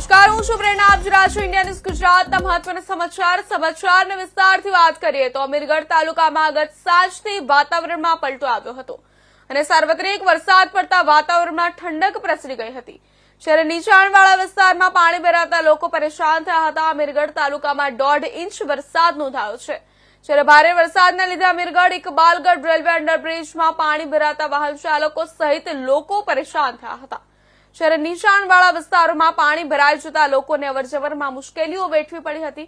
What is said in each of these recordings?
નમસ્કાર, હું છું પ્રેરણા, આપ જોડા છો ઇન્ડિયા ન્યૂઝ ગુજરાતના મહત્વના સમાચાર. સમાચારને વિસ્તારથી વાત કરીએ તો અમીરગઢ તાલુકામાં ગત સાંજથી વાતાવરણમાં પલટો આવ્યો હતો અને સાર્વત્રિક વરસાદ પડતા વાતાવરણમાં ઠંડક પ્રસરી ગઈ હતી. જ્યારે નીચાણવાળા વિસ્તારમાં પાણી ભરાતા લોકો પરેશાન થયા હતા. અમીરગઢ તાલુકામાં દોઢ ઇંચ વરસાદ નોંધાયો છે. જ્યારે ભારે વરસાદના લીધે અમીરગઢ, ઇકબાલગઢ રેલવે અંડરબ્રિજમાં પાણી ભરાતા વાહન ચાલકો સહિત લોકો પરેશાન થયા હતા. જ્યારે નીચાણવાળા વિસ્તારોમાં પાણી ભરાઈ જતા લોકોને અવરજવરમાં મુશ્કેલીઓ વેઠવી પડી હતી.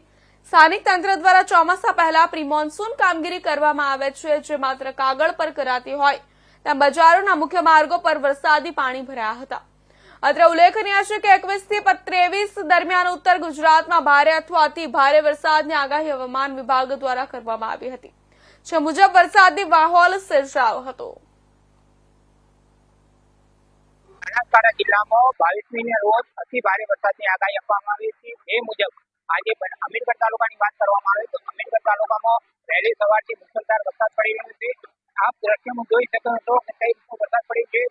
સ્થાનિક તંત્ર દ્વારા ચોમાસા પહેલા પ્રિમોન્સૂન કામગીરી કરવામાં આવે છે, જે માત્ર કાગળ પર કરાતી હોય. ત્યાં બજારોના મુખ્ય માર્ગો પર વરસાદી પાણી ભરાયા હતા. અત્રે ઉલ્લેખનીય છે કે એકવીસથી ત્રેવીસ દરમિયાન ઉત્તર ગુજરાતમાં ભારે અથવા અતિ ભારે વરસાદની આગાહી હવામાન વિભાગ દ્વારા કરવામાં આવી હતી. જે મુજબ વરસાદી માહોલ સર્જાયો હતો. બનાસકાંઠા જિલ્લામાં બાવીસમીને રોજ અતિ ભારે વરસાદની આગાહી આપવામાં આવી હતી. એ મુજબ આજે અમીરગઢ તાલુકાની વાત કરવામાં આવે તો અમીરગઢ તાલુકામાં વહેલી સવારથી મુસળધાર વરસાદ પડી રહ્યો છે. આપ દ્રશ્યમાં જોઈ શકો છો કે કઈ રીતનો વરસાદ પડી છે.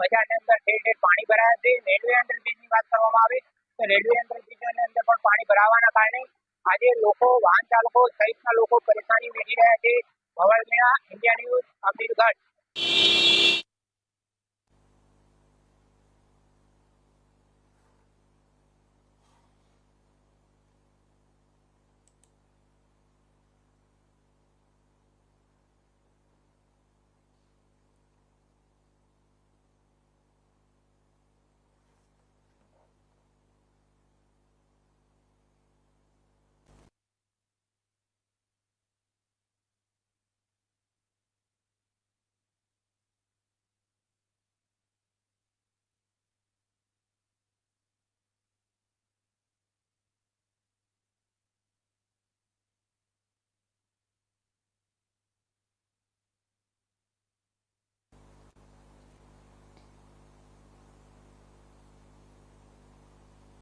બજારની અંદર ઠેર ઠેર પાણી ભરાયા છે. રેલવે અંડરબ્રિજની વાત કરવામાં આવે તો રેલવે અંડરબ્રિજની અંદર પણ પાણી ભરાવાના કારણે આજે લોકો, વાહન ચાલકો સહિતના લોકો પરેશાની વેઠી રહ્યા છે. Bhavarmeena India news, Amirgadh.